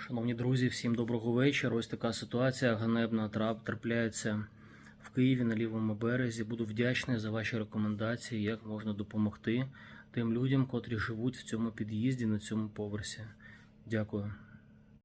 Шановні друзі, всім доброго вечора. Ось така ситуація ганебна трап трапляється в Києві на лівому березі. Буду вдячний за ваші рекомендації, як можна допомогти тим людям, котрі живуть в цьому під'їзді на цьому поверсі. Дякую.